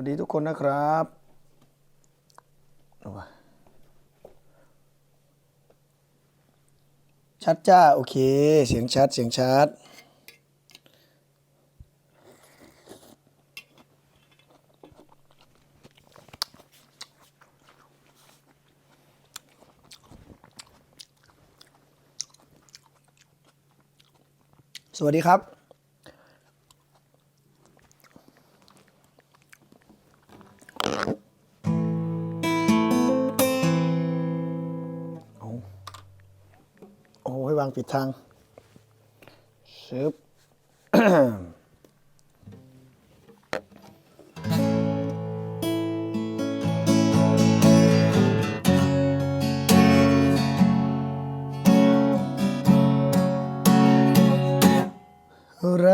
วัสดีทุกคนนะครับชัดจ้า โอเค เสียงชัด เสียงชัด สวัสดีครับ ปิดทางชึบไร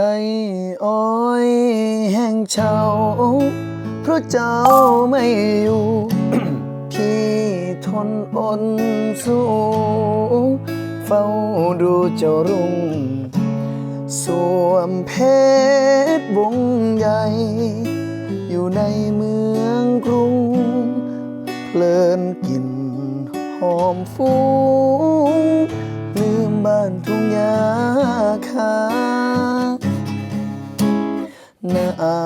อ้อยแห่งเฉาเพราะเจ้าไม่อยู่ พี่ทนอดสู้ เฝ้าดูเจ้ารุ่ง สวมเพชรวงใหญ่ อยู่ในเมืองกรุง เพลินกลินหอมฟุ้งลืมบ้านทุ่งหญ้าคาหนา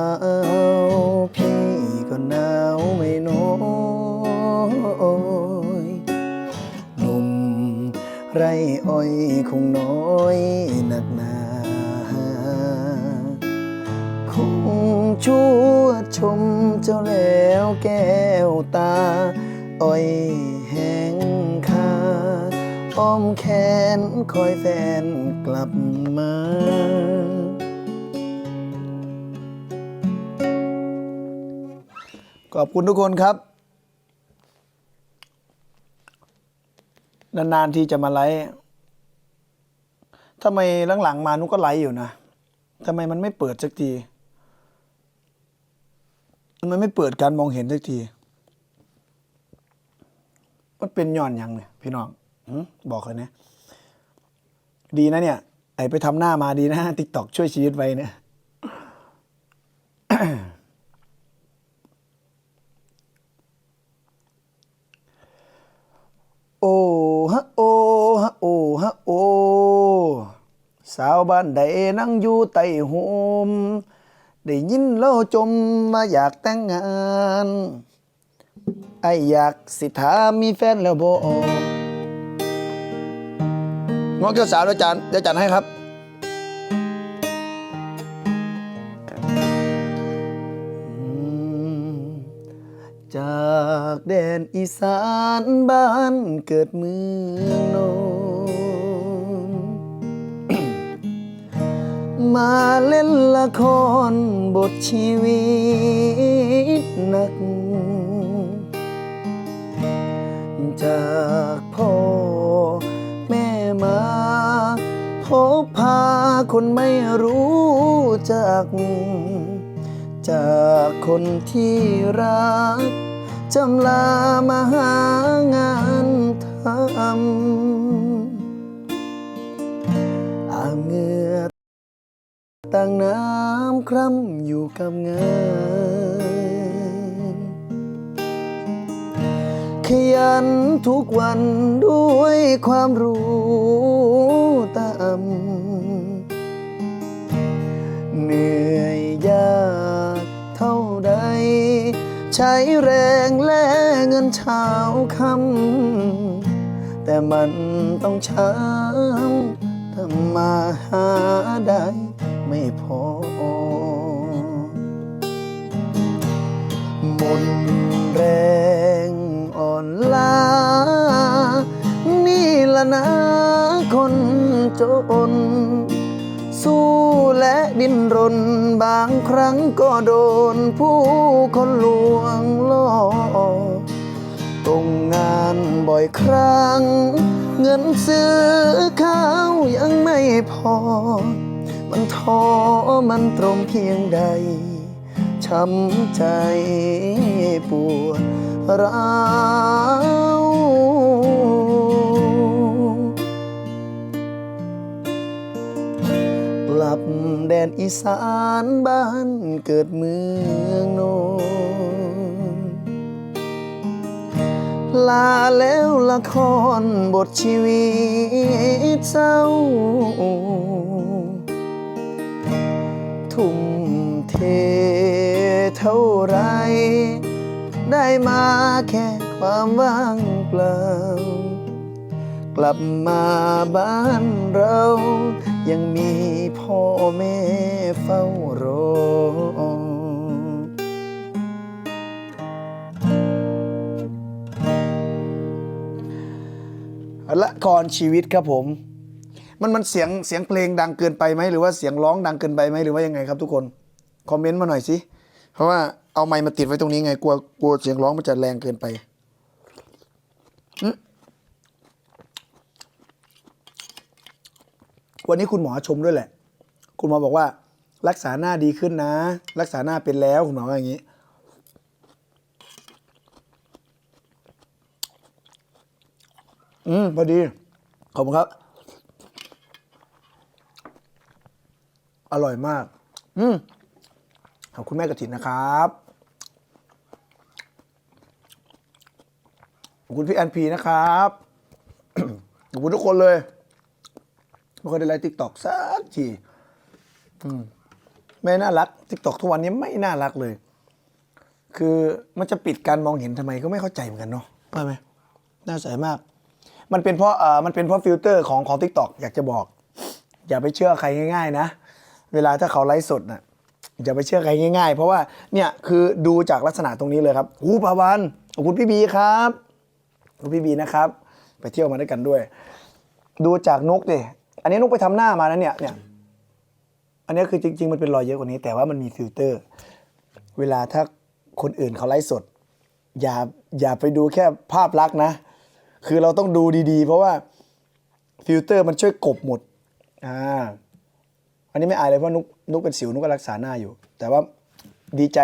วพี่ก็หนาวไม่น้อย ไรอ้อยคงน้อยหนักหนา คงชั่วชมเจ้าแล้วแก้วตา อ้อยแห้งขาอ้อมแขนคอยแฟนกลับมาขอบคุณทุกคนครับ นานๆที่จะมาไลฟ์ทำไมหลังๆมานุกก็ไลฟ์อยู่นะทำไมมันไม่เปิดสักทีทำไมไม่เปิดการมองเห็นสักที มันเป็นย้อนยังเนี่ยพี่น้องบอกเลยนะดีนะเนี่ย ไอไปทำหน้ามาดีนะติ๊กตอกช่วยชีวิตไว้เนี่ย โอ้ฮะโอ้ฮะโอ้ฮะโอ้ สาวบ้านใดนั่งอยู่ใต้โฮมได้ยินเล่าจมมาอยากแต่งงานไออยากสิถามมีแฟนแล้วบ่งอกเจ้าสาวเดี๋ยวจันเดี๋ยวจันให้ครับ จากแดนอีสานบ้านเกิดเมืองนน มาเล่นละครบทชีวิตหนัก จากพ่อแม่มาพบพาคนไม่รู้จัก จากคนที่รักจำลามาหางานทำ ตั้งน้ำคร่ำอยู่กับงานขยันทุกวันด้วยความรู้ตามเหนื่อยยากเท่าใด ใช้แรงและเงินเช้าคำแต่มันต้องช้ำทำมาหาได้ ไม่พอ หมดแรงอ่อนล้า นี่ละนะคนจน สู้และดิ้นรนบางครั้งก็โดนผู้คนลวงล่อตรงงานบ่อยครั้ง เงินซื้อข้าวยังไม่พอ นท้อมันตรงเพียงใด ช้ำใจปวดร้าวกลับแดนอีสานบ้านเกิดเมืองโนลาแล้วละครบทชีวิตเจ้า ทุ่มเทเท่าไร ได้มาแค่ความว่างเปล่า กลับมาบ้านเรา ยังมีพ่อแม่เฝ้ารอละครชีวิตครับผม มันมันเสียงเสียงเพลงดังเกินไปไหมหรือว่าเสียงร้องดังเกินไปไหมหรือว่ายังไงครับทุกคนคอมเมนต์มาหน่อยสิเพราะว่าเอาไมค์มาติดไว้ตรงนี้ไงกลัวกลัวเสียงร้องมันจะแรงเกินไปวันนี้คุณหมอชมด้วยแหละ คุณหมอบอกว่า รักษาหน้าดีขึ้นนะ รักษาหน้าเป็นแล้วคุณหมอว่าอย่างนี้ อืมพอดี ขอบคุณครับ อร่อยมาก อืมขอบคุณแม่กระถินนะครับขอบคุณพี่แอนพีนะครับขอบคุณทุกคนเลยไม่เคยได้ไลฟ์ติ๊กตอกสักทีอืมแม่น่ารักติ๊กตอกทุกวันนี้ไม่น่ารักเลย คือมันจะปิดการมองเห็นทำไมก็ไม่เข้าใจเหมือนกันเนาะใช่ไหมน่าใสมาก มันเป็นเพราะเอ่อมันเป็นเพราะฟิลเตอร์ของของทิกตอกอยากจะบอก อย่าไปเชื่อใครง่าย ๆ นะ เวลาถ้าเขาไลฟ์สดน่ะอย่าไปเชื่อใครง่าย ๆ เพราะว่าเนี่ยคือดูจากลักษณะตรงนี้เลยครับหูปาวันขอบคุณพี่บีครับขอบคุณพี่บีนะครับ ไปเที่ยวมาด้วยกันด้วย ดูจากนกดิอันนี้นกไปทำหน้ามานะเนี่ยเนี่ย อันนี้คือจริง ๆ มันเป็นรอยเยอะกว่านี้ แต่ว่ามันมีฟิลเตอร์ เวลาถ้าคนอื่นเขาไลฟ์สด อย่าอย่าไปดูแค่ภาพลักษณ์นะ คือเราต้องดูดีๆ เพราะว่าฟิลเตอร์มันช่วยกบหมดอ่า อันนี้ไม่อายเลยเพราะนุกนุกเป็นสิวนุกก็รักษาหน้าอยู่ แต่ว่าดีใจ